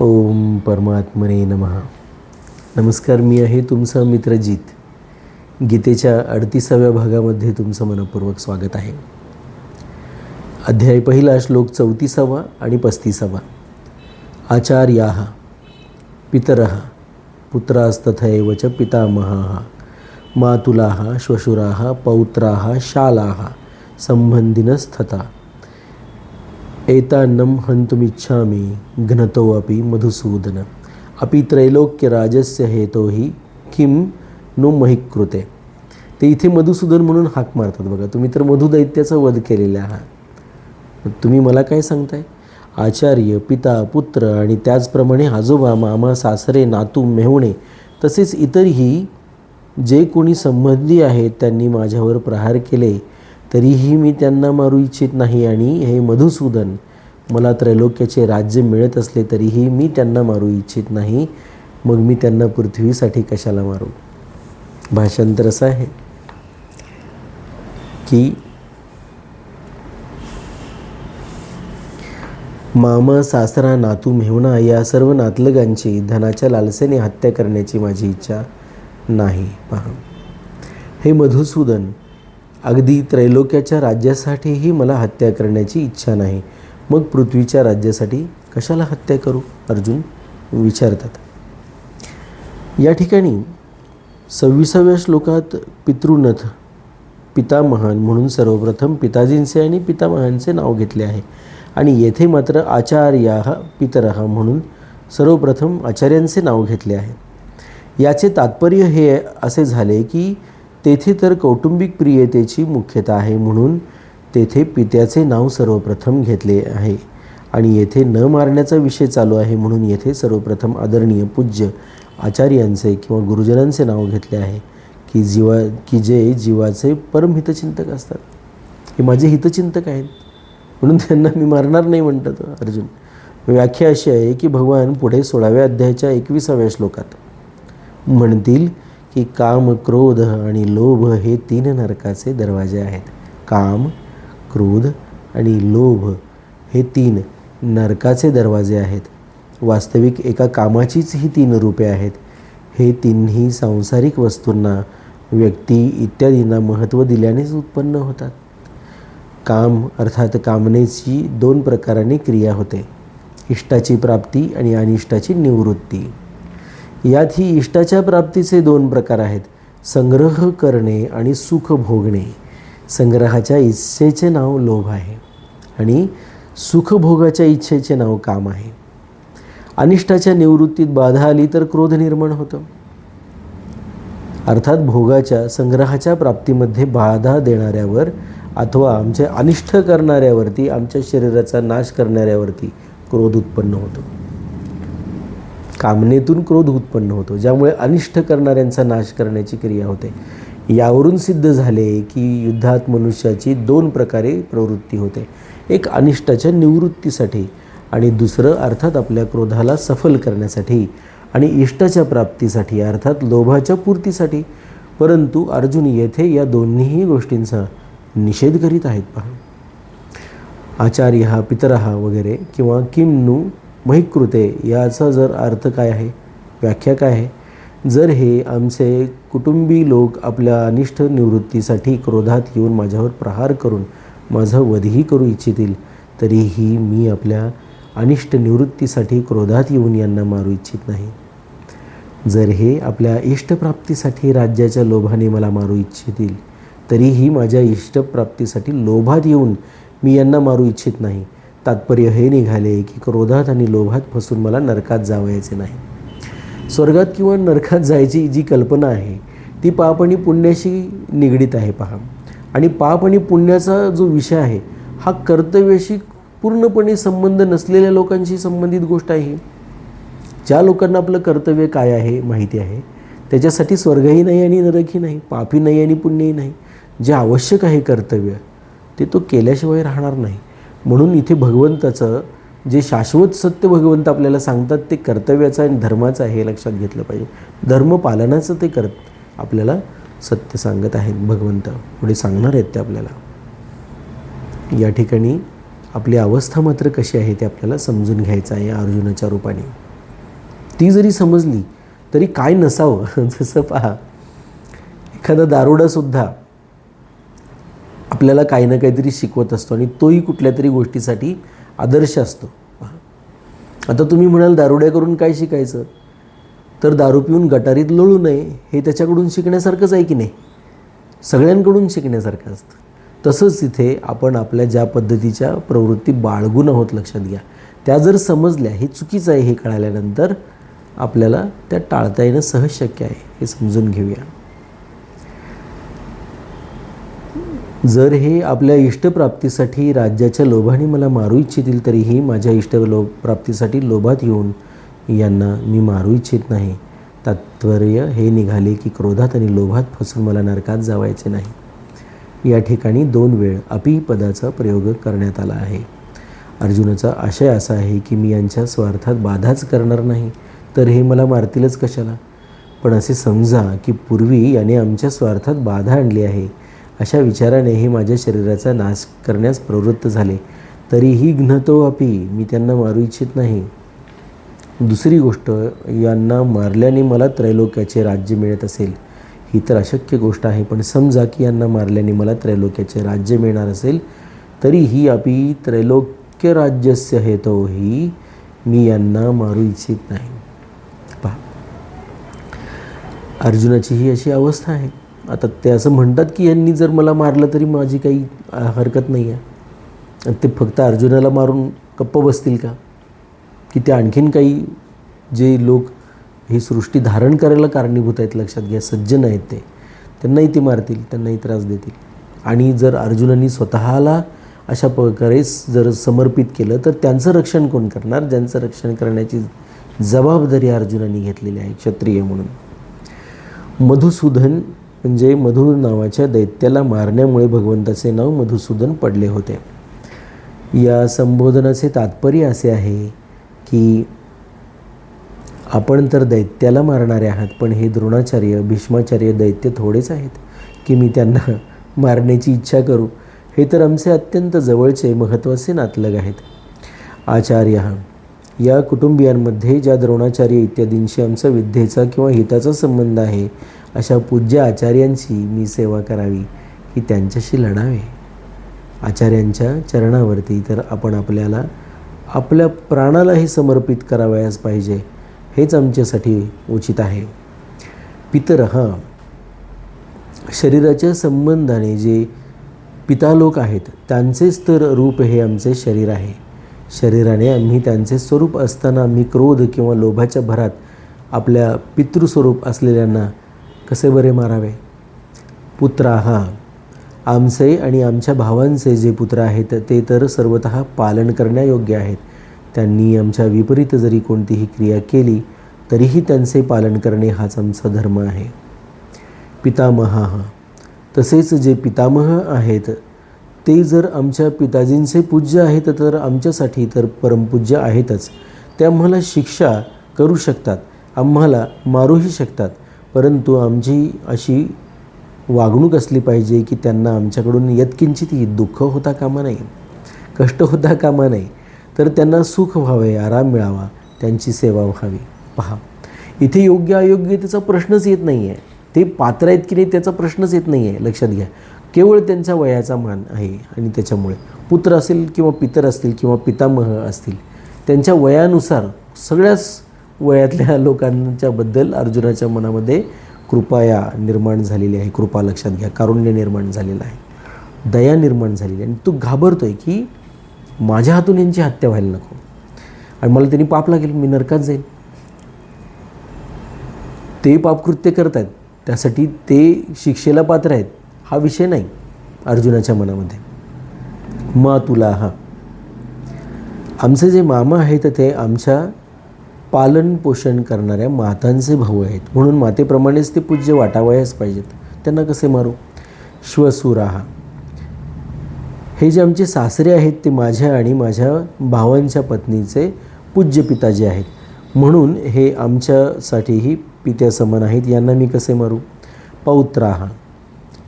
ओम परमात्मने नमः. नमस्कार मी आहे तुमचा मित्रजीत गीतेच्या अडतीसाव्या भागामध्ये तुमचं मनपूर्वक स्वागत आहे. अध्याय पहिला श्लोक चौतीसावा आणि पस्तीसावा. आचार्याः पितरः पुत्रास्तथैव च पितामहाः मातुलाः श्वशुराः पौत्राः शालाः संबंधिनस्थता एतान्नं हन्तुमिच्छामि घ्नतो अपि मधुसूदन। अपि त्रैलोक्यराजस्य हेतो हि किं? नो महिकृते। ते इथे मधुसूदन म्हणून हाक मारतात बघा तुम्ही तर मधुदैत्याचा वध केलेला आहात. तुम्ही मला काय सांगताय? आचार्य पिता पुत्र आणि त्याचप्रमाणे आजोबा मामा सासरे नातू मेहुणे तसेच इतरही जे कोणी संबंधी आहेत त्यांनी माझ्यावर प्रहार केले तरीही मी त्यांना मारू इच्छित नाही आणि हे मधुसूदन मला त्रैलोक्याचे राज्य मिळत असले तरीही मी त्यांना मारू इच्छित नाही. मग मी त्यांना पृथ्वीसाठी कशाला मारू? भाषांतर असं आहे की मामा सासरा नातू मेहुणा या सर्व नातलगांची धनाच्या लालसेने हत्या करण्याची माझी इच्छा नाही. पहा. हे मधुसूदन अगदी त्रैलोक्याच्या राज्यासाठीही मला हत्या करण्याची इच्छा नाही. मग पृथ्वीच्या राज्यासाठी कशाला हत्या करू? अर्जुन विचारतात. या ठिकाणी सव्वीसाव्या श्लोकात पितृनथ पितामहान म्हणून सर्वप्रथम पिताजींचे आणि पितामहांचे नाव घेतले आहे. आणि येथे मात्र आचार्या पितरहा म्हणून सर्वप्रथम आचार्यांचे नाव घेतले आहे. याचे तात्पर्य हे असे झाले की तेथे तर कौटुंबिक प्रियतेची मुख्यता आहे म्हणून तेथे पित्याचे नाव सर्वप्रथम घेतले आहे. आणि येथे न मारण्याचा विषय चालू आहे म्हणून येथे सर्वप्रथम आदरणीय पूज्य आचार्यांचे किंवा गुरुजनांचे नाव घेतले आहे. की जीवा की जे जीवाचे परम हितचिंतक असतात. हे माझे हितचिंतक आहेत. म्हणून त्यांना मी मारणार नाही म्हणतात अर्जुन. व्याख्या अशी आहे की भगवान पुढे सोळाव्या अध्यायाच्या एकविसाव्या श्लोकात म्हणतील की काम क्रोध आणि लोभ हे तीन नरकाचे दरवाजे आहेत. काम क्रोध आणि लोभ हे तीन नरकाचे दरवाजे आहेत. वास्तविक एका कामाचीच ही तीन रूपे आहेत. हे तिन्ही सांसारिक वस्तूंना व्यक्ती इत्यादींना महत्त्व दिल्यानेच उत्पन्न होतात. काम अर्थात कामनेची दोन प्रकाराने क्रिया होते. इष्टाची प्राप्ती आणि अनिष्टाची निवृत्ती. यात ही इष्टाच्या प्राप्तीचे दोन प्रकार आहेत. संग्रह करणे आणि सुख भोगणे. संग्रहाच्या इच्छेचे नाव लोभ आहे आणि सुखभोगाच्या इच्छेचे नाव काम आहे. अनिष्टाच्या निवृत्तीत बाधा आली तर क्रोध निर्माण होतं. अर्थात भोगाच्या संग्रहाच्या प्राप्तीमध्ये बाधा देणाऱ्यावर अथवा आमचे अनिष्ट करणाऱ्यावरती आमच्या शरीराचा नाश करणाऱ्यावरती क्रोध उत्पन्न होतो. कामनेतून क्रोध उत्पन्न होतो ज्यामुळे अनिष्ट करणाऱ्यांचा नाश करण्याची क्रिया होते. यावरून सिद्ध झाले की युद्धात मनुष्याची दोन प्रकारे प्रवृत्ती होते. एक अनिष्टाच्या निवृत्तीसाठी आणि दुसरं अर्थात आपल्या क्रोधाला सफल करण्यासाठी आणि इष्टाच्या प्राप्तीसाठी अर्थात लोभाच्या पूर्तीसाठी. परंतु अर्जुन येथे या दोन्हीही गोष्टींचा निषेध करीत आहेत पहा. आचार्य हा पितरहा वगैरे किंवा किम नु महिकृते याचा जर अर्थ काय आहे? व्याख्या काय आहे? जर हे आमचे कुटुंबी लोक आपल्या अनिष्ट निवृत्तीसाठी क्रोधात येऊन माझ्यावर प्रहार करून माझं वधही करू इच्छितील तरीही मी आपल्या अनिष्ट निवृत्तीसाठी क्रोधात येऊन यांना मारू इच्छित नाही. जर हे आपल्या इष्टप्राप्तीसाठी राज्याच्या लोभाने मला मारू इच्छितील तरीही माझ्या इष्टप्राप्तीसाठी लोभात येऊन मी यांना मारू इच्छित नाही. तात्पर्य हे निघाले की क्रोधात आणि लोभात फसून मला नरकात जावयाचे नाही. स्वर्गात किंवा नरकात जायची जी कल्पना आहे ती पाप आणि पुण्याशी निगडीत आहे पहा. आणि पाप आणि पुण्याचा जो विषय आहे हा कर्तव्याशी पूर्णपणे संबंध नसलेल्या लोकांशी संबंधित गोष्ट आहे ज्या लोकांना आपलं कर्तव्य काय आहे माहिती आहे त्याच्यासाठी स्वर्गही नाही आणि नरकही नाही पापही नाही आणि पुण्यही नाही. जे आवश्यक आहे कर्तव्य ते तो केल्याशिवाय राहणार नाही. म्हणून इथे भगवंताचं जे शाश्वत सत्य भगवंत आपल्याला सांगतात ते कर्तव्याचं आणि धर्माचं आहे हे लक्षात घेतलं पाहिजे. धर्म पालनाचं ते कर आपल्याला सत्य सांगत आहेत भगवंत. पुढे सांगणार आहेत ते आपल्याला. या ठिकाणी आपली अवस्था मात्र कशी आहे ते आपल्याला समजून घ्यायचं आहे अर्जुनाच्या रूपाने. ती जरी समजली तरी काय नसावं? जसं पहा एखादा दारुडासुद्धा आपल्याला काही ना काहीतरी शिकवत असतो आणि तोही कुठल्या तरी गोष्टीसाठी आदर्श असतो. पहा. आता तुम्ही म्हणाल दारुड्या करून काय शिकायचं? तर दारू पिऊन गटारीत लोळू नये हे त्याच्याकडून शिकण्यासारखंच आहे की नाही? सगळ्यांकडून शिकण्यासारखं असतं. तसंच तिथे आपण आपल्या ज्या पद्धतीच्या प्रवृत्ती बाळगून आहोत लक्षात घ्या. त्या जर समजल्या हे चुकीचं आहे हे कळाल्यानंतर आपल्याला त्या टाळता येणं सहज शक्य आहे हे समजून घेऊया. जर हे आपल्या इष्टप्राप्तीसाठी राज्याच्या लोभाने मला मारू इच्छितील तरीही माझ्या इष्ट लो प्राप्तीसाठी लोभात येऊन यांना मी मारू इच्छित नाही. तात्पर्य हे निघाले की क्रोधात आणि लोभात फसून मला नरकात जावायचे नाही. या ठिकाणी दोन वेळ अपी पदाचा प्रयोग करण्यात आला आहे. अर्जुनाचा आशय असा आहे की मी यांच्या स्वार्थात बाधाच करणार नाही तर हे मला मारतीलच कशाला? पण असे समजा की पूर्वी याने आमच्या स्वार्थात बाधा आणली आहे अशा विचाराने हे माझ्या शरीराचा नाश करण्यास प्रवृत्त झाले. तरीही घ्नतो अपी मी त्यांना मारू इच्छित नाही. दुसरी गोष्ट यांना मारल्याने मला त्रैलोक्याचे राज्य मिळत असेल. ही तर अशक्य गोष्ट आहे पण समजा की यांना मारल्याने मला त्रैलोक्याचे राज्य मिळणार असेल तरीही अपी त्रैलोक्य राज्यस्य हेतोही मी यांना मारू इच्छित नाही. पहा. अर्जुनाची ही अशी अवस्था आहे. आता ते असं म्हणतात की यांनी जर मला मारलं तरी माझी काही हरकत नाही आहे. आणि ते फक्त अर्जुनाला मारून गप्प बसतील का? की ते आणखीन काही जे लोक ही सृष्टी धारण करायला कारणीभूत आहेत लक्षात घ्या सज्जन आहेत ते. त्यांनाही ते मारतील त्यांनाही त्रास देतील. आणि जर अर्जुनांनी स्वतःला अशा प्रकारे जर समर्पित केलं तर त्यांचं रक्षण कोण करणार? ज्यांचं रक्षण करण्याची जबाबदारी अर्जुनांनी घेतलेली आहे क्षत्रिय म्हणून. मधुसूदन म्हणजे मधुर नावाच्या दैत्याला मारण्यामुळे भगवंताचे नाव मधुसूदन पडले होते. या संबोधनाचे तात्पर्य असे आहे की आपण तर दैत्याला मारणारे आहात पण हे द्रोणाचार्य भीष्माचार्य दैत्य थोडेच आहेत की मी त्यांना मारण्याची इच्छा करू. हे तर आमचे अत्यंत जवळचे महत्त्वाचे नातलग आहेत. आचार्य या कुटुंबियांमध्ये ज्या द्रोणाचार्य इत्यादींशी आमचा विद्येचा किंवा हिताचा संबंध आहे अशा पूज्य आचार्यांची मी सेवा करावी की त्यांच्याशी लढावे. आचार्यांच्या चरणावरती तर आपण आपल्याला आपल्या प्राणालाही समर्पित करावयास पाहिजे हेच आमच्यासाठी उचित आहे. पितर हा शरीराच्या संबंधाने जे पितालोक आहेत त्यांचेच तर रूप हे आमचे शरीर आहे. शरीराने आम्ही त्यांचे स्वरूप असताना आम्ही क्रोध किंवा लोभाच्या भरात आपल्या पितृस्वरूप असलेल्यांना कसे बरे मारावे? पुत्रा हा आमचे आणि आमच्या भावांचे जे पुत्र आहेत ते तर सर्वत पालन करण्यायोग्य आहेत. त्यांनी आमच्या विपरीत जरी कोणतीही क्रिया केली तरीही त्यांचे पालन करणे हाच आमचा धर्म आहे. पितामहा हा तसेच जे पितामह आहेत ते जर आमच्या पिताजींचे पूज्य आहेत तर आमच्यासाठी तर परमपूज्य आहेतच. ते आम्हाला शिक्षा करू शकतात आम्हाला मारूही शकतात. परंतु आमची अशी वागणूक असली पाहिजे की त्यांना आमच्याकडून यत्किंचितही दुःख होता कामा नये कष्ट होता कामा नये तर त्यांना सुख व्हावे आराम मिळावा त्यांची सेवा व्हावी. पहा इथे योग्य अयोग्यतेचा प्रश्नच येत नाही आहे ते पात्र आहेत की नाही त्याचा प्रश्नच येत नाही आहे लक्षात घ्या केवळ त्यांच्या वयाचा मान आहे आणि त्याच्यामुळे. पुत्र असेल किंवा पितर असतील किंवा पितामह असतील त्यांच्या वयानुसार सगळ्याच वयातल्या लोकांच्याबद्दल अर्जुनाच्या मनामध्ये कृपाया निर्माण झालेली आहे. कृपा लक्षात घ्या. कारुण्य निर्माण झालेलं आहे. दया निर्माण झालेली आहे. आणि तू घाबरतोय की माझ्या हातून यांची हत्या व्हायला नको. आणि मला त्यांनी पाप लागेल. मी नरकात जाईल ते पापकृत्य करत आहेत त्यासाठी ते शिक्षेला पात्र आहेत. हा विषय नाही अर्जुनाच्या मनामध्ये. मा तुला हा आमचे जे मामा आहेत ते आमच्या पालनपोषण करणाऱ्या मातांचे भाऊ आहेत. म्हणून मातेप्रमाणेच ते पूज्य वाटावयाच पाहिजेत. त्यांना कसे मारू? श्वसुराहा हे जे आमचे सासरे आहेत ते माझ्या आणि माझ्या भावांच्या पत्नीचे पूज्य पिता जे आहेत. म्हणून हे आमच्यासाठीही पित्यासमान आहेत. यांना मी कसे मारू? पौत्राहा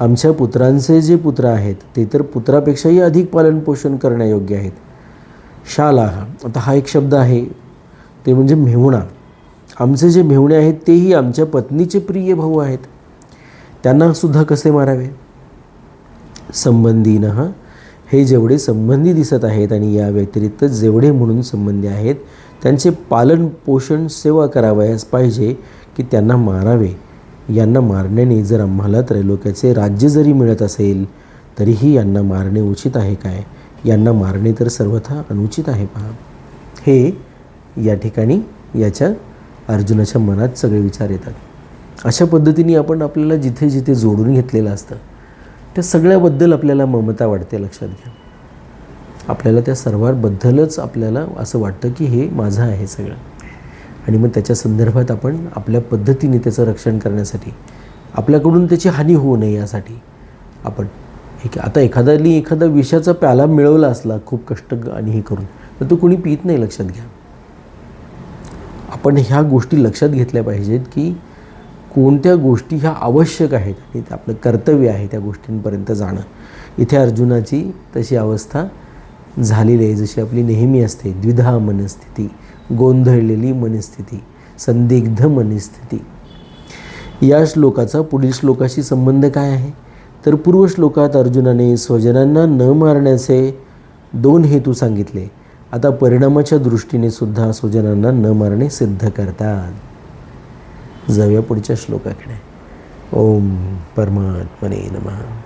आमच्या पुत्रांचे जे पुत्र आहेत ते तर पुत्रापेक्षाही अधिक पालनपोषण करण्यायोग्य आहेत. शालाहा आता हा एक शब्द आहे. ते म्हणजे मेहुणा. आमचे जे मेहुणे आहेत तेही आमच्या पत्नीचे प्रिय भाऊ आहेत. त्यांना सुद्धा कसे मारावे? संबंधीनं हे जेवढे संबंधी दिसत आहेत आणि या व्यतिरिक्त जेवढे म्हणून संबंधी आहेत त्यांचे पालन पोषण सेवा करावयास पाहिजे की त्यांना मारावे. यांना मारण्याने जर आम्हाला त्रैलोक्याचे राज्य जरी मिळत असेल तरीही यांना मारणे उचित आहे काय? यांना मारणे तर सर्वथा अनुचित आहे पहा. हे या ठिकाणी याच्या अर्जुनाच्या मनात सगळे विचार येतात. अशा पद्धतीने आपण आपल्याला जिथे जिथे जोडून घेतलेलं असतं त्या सगळ्याबद्दल आपल्याला ममता वाटते लक्षात घ्या. आपल्याला त्या सर्वांबद्दलच आपल्याला असं वाटतं की हे माझं आहे सगळं. आणि मग त्याच्या संदर्भात आपण आपल्या पद्धतीने त्याचं रक्षण करण्यासाठी आपल्याकडून त्याची हानी होऊ नये यासाठी आपण एक आता एखाद्याने एखादा विषाचा प्याला मिळवला असला खूप कष्ट आणि हे करून तर तो कोणी पित नाही लक्षात घ्या. आपण ह्या गोष्टी लक्षात घेतल्या पाहिजेत की कोणत्या गोष्टी ह्या आवश्यक आहेत आणि ते आपलं कर्तव्य आहे त्या गोष्टींपर्यंत जाणं. इथे अर्जुनाची तशी अवस्था झालेली आहे. जशी आपली नेहमी असते द्विधा मनस्थिती गोंधळलेली मनस्थिती संदिग्ध मनस्थिती. या श्लोकाचा पुढील श्लोकाशी संबंध काय आहे? तर पूर्व श्लोकात अर्जुनाने स्वजनांना न मारण्याचे दोन हेतू सांगितले. आता परिणामाच्या दृष्टीने सुद्धा स्वजनांना न मारणे सिद्ध करतात. जाऊया पुढच्या श्लोकाकडे. ओम परमात्मने नमः.